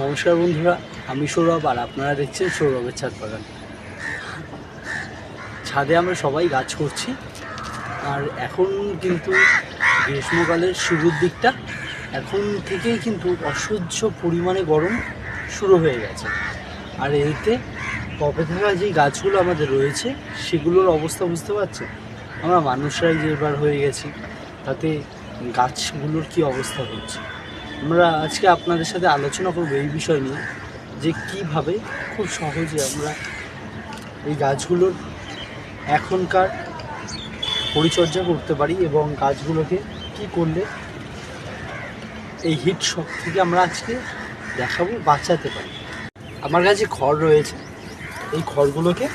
নমস্কার বন্ধুরা, আমি সৌরভ আর আপনারা দেখছেন সৌরভের ছাদ বাগান। ছাদে আমরা সবাই গাছ করছি, আর এখন কিন্তু গ্রীষ্মকালের শুরুর দিকটা, এখন থেকেই কিন্তু অসহ্য পরিমাণে গরম শুরু হয়ে গেছে। আর এতে টপে থাকা যে গাছগুলো আমাদের রয়েছে, সেগুলোর অবস্থা বুঝতে পারছেন? আমরা মানুষরাই যে এবার হয়ে গেছি, তাতে গাছগুলোর কি অবস্থা হচ্ছে? আমরা আজকে আপনাদের সাথে আলোচনা করব এই বিষয় নিয়ে যে কীভাবে খুব সহজে আমরা এই গাছগুলোর এখনকার পরিচর্যা করতে পারি এবং গাছগুলোকে কি করলে এই হিট শক থেকে আমরা আজকে দেখাবো, বাঁচাতে পারি। আমার কাছে খড় রয়েছে। এই খড়গুলোকে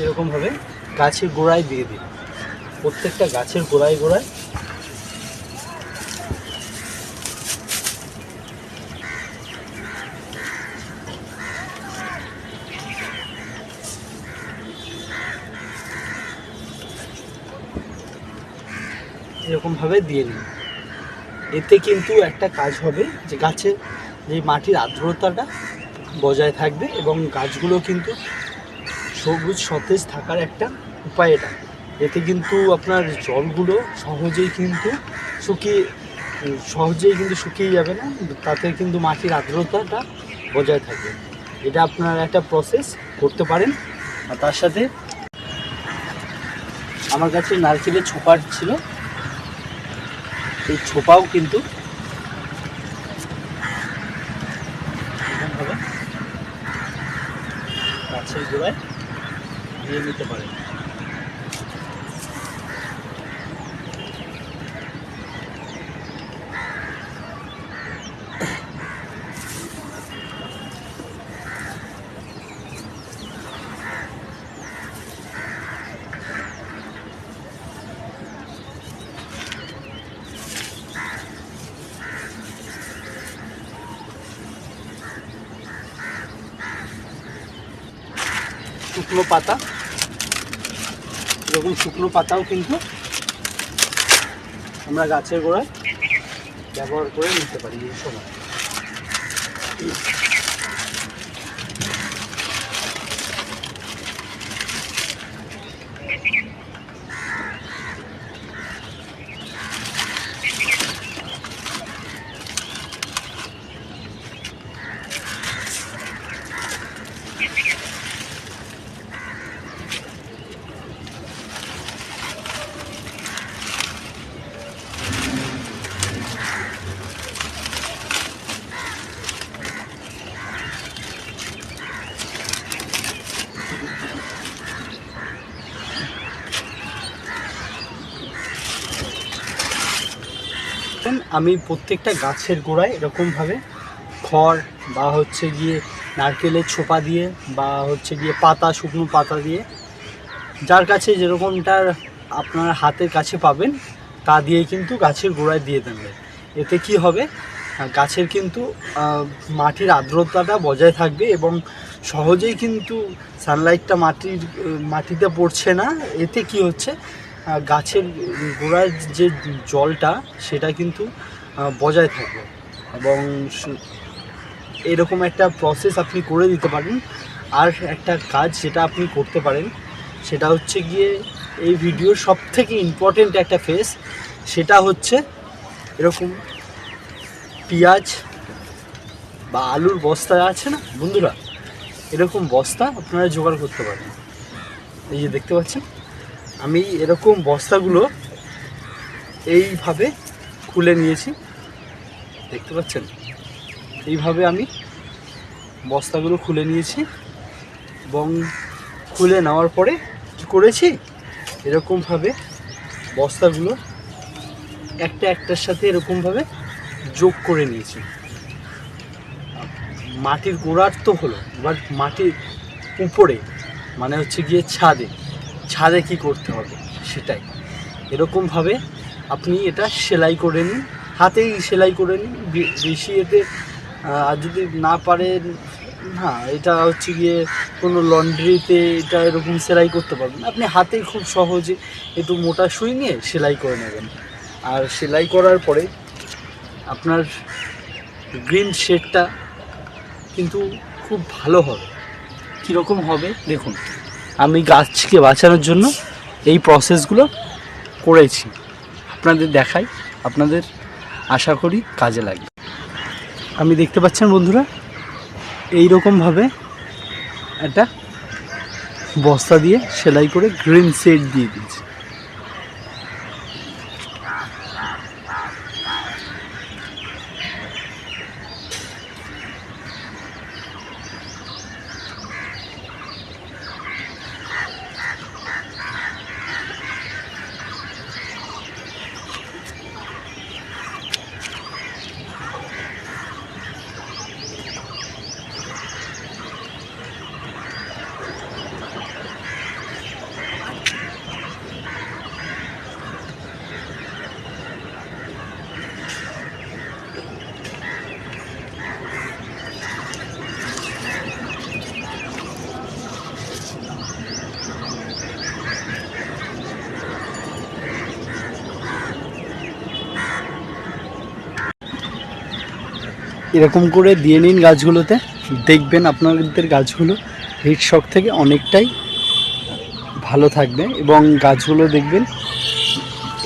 এরকমভাবে গাছের গোড়ায় দিয়ে দিন। প্রত্যেকটা গাছের গোড়ায় গোড়ায়। এরকমভাবে দিয়ে নিন এতে কিন্তু একটা কাজ হবে যে গাছের যে মাটির আর্দ্রতাটা বজায় থাকবে এবং গাছগুলো কিন্তু সবুজ, সতেজ থাকার একটা উপায় এটা। এতে কিন্তু আপনার জলগুলো সহজেই কিন্তু শুকিয়ে, সহজেই কিন্তু শুকিয়ে যাবে না, তাতে কিন্তু মাটির আর্দ্রতাটা বজায় থাকবে। এটা আপনার একটা প্রসেস করতে পারেন। আর তার সাথে আমার কাছে নারকেলের ছোপার ছিল। এই ছোপাও কিন্তু গাছের গোড়ায় দিয়ে নিতে পারেন। শুকনো পাতা। এরকম শুকনো পাতাও কিন্তু আমরা গাছের গোড়ায় ব্যবহার করে নিতে পারি এই সময়। দেখেন, আমি প্রত্যেকটা গাছের গোড়ায় এরকমভাবে খড় বা হচ্ছে গিয়ে নারকেলের ছোপা দিয়ে বা হচ্ছে গিয়ে পাতা শুকনো পাতা দিয়ে যার কাছে যেরকমটার আপনার হাতের কাছে পাবেন তা দিয়ে কিন্তু গাছের গোড়ায় দিয়ে দেবেন। এতে কি হবে? গাছের কিন্তু মাটির আর্দ্রতাটা বজায় থাকবে এবং সহজেই কিন্তু সানলাইটটা মাটির মাটিতে পড়ছে না। এতে কি হচ্ছে? গাছের গোড়ার যে জলটা, সেটা কিন্তু বজায় থাকবে এবং এরকম একটা প্রসেস আপনি করে দিতে পারেন। আর একটা কাজ যেটা আপনি করতে পারেন, সেটা হচ্ছে গিয়ে এই ভিডিওর সব থেকে ইম্পর্টেন্ট একটা ফেস সেটা হচ্ছে এরকম পেঁয়াজ বা আলুর বস্তা আছে না? বন্ধুরা, এরকম বস্তা আপনারা জোগাড় করতে পারেন। এই যে দেখতে পাচ্ছেন? আমি এরকম বস্তাগুলো এইভাবে খুলে নিয়েছি। দেখতে পাচ্ছেন? এইভাবে আমি বস্তাগুলো খুলে নিয়েছি এবং খুলে নেওয়ার পরে কি করেছি? এরকমভাবে বস্তাগুলো একটা একটার সাথে এরকমভাবে যোগ করে নিয়েছি। মাটির গোড়ার তো হলো, এবার মাটির উপরে মানে হচ্ছে গিয়ে ছাদে। ছাদে কি করতে হবে? সেটাই। এরকমভাবে আপনি এটা সেলাই করে নিন। হাতেই সেলাই করে নিন। বেশি এতে আর যদি না পারেন, না, এটা হচ্ছে গিয়ে কোনো লন্ড্রিতে এটা এরকম সেলাই করতে পারবেন। আপনি হাতে খুব সহজে একটু মোটা সুই নিয়ে সেলাই করে নেবেন। আর সেলাই করার পরে আপনার গ্রিন শেডটা কিন্তু খুব ভালো হবে। কীরকম হবে? দেখুন। আমি গাছকে বাঁচানোর জন্য এই প্রসেসগুলো করেছি। আপনাদের দেখাই, আপনাদের আশা করি কাজে লাগে আমি দেখতে পাচ্ছেন বন্ধুরা এই রকমভাবে একটা বস্তা দিয়ে সেলাই করে গ্রিন সেট দিয়ে দিয়েছি। এরকম করে দিয়ে নিন গাছগুলোতে। দেখবেন আপনাদের গাছগুলো হিট শক থেকে অনেকটাই ভালো থাকবে এবং গাছগুলো দেখবেন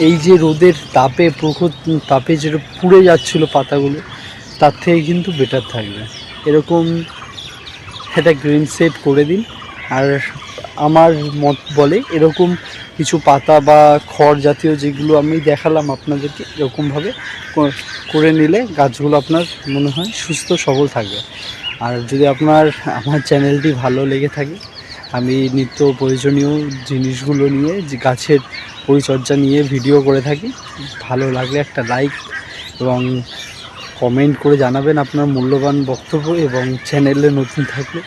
এই যে রোদের তাপে, প্রখর তাপে যেটা পুড়ে যাচ্ছিল পাতাগুলো, তার থেকে কিন্তু বেটার থাকবে। এরকম একটা গ্রিন সেট করে দিন আর আমার মত বলে এরকম কিছু পাতা বা খড় জাতীয় যেগুলো আমি দেখালাম আপনাদেরকে এরকমভাবে করে নিলে গাছগুলো আপনার মনে হয় সুস্থ, সবল থাকবে। আর যদি আপনার, আমার চ্যানেলটি ভালো লেগে থাকে, আমি নিত্য প্রয়োজনীয় জিনিসগুলো নিয়ে, যে গাছের পরিচর্যা নিয়ে ভিডিও করে থাকি, ভালো লাগলে একটা লাইক এবং কমেন্ট করে জানাবেন আপনার মূল্যবান বক্তব্য এবং চ্যানেলে নতুন থাকলে।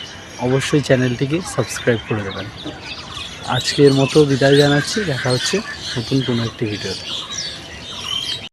অবশ্যই চ্যানেলটিকে সাবস্ক্রাইব করে দেবেন। আজকের মতো বিদায় জানাচ্ছি, দেখা হচ্ছে নতুন কোনো একটি ভিডিওতে।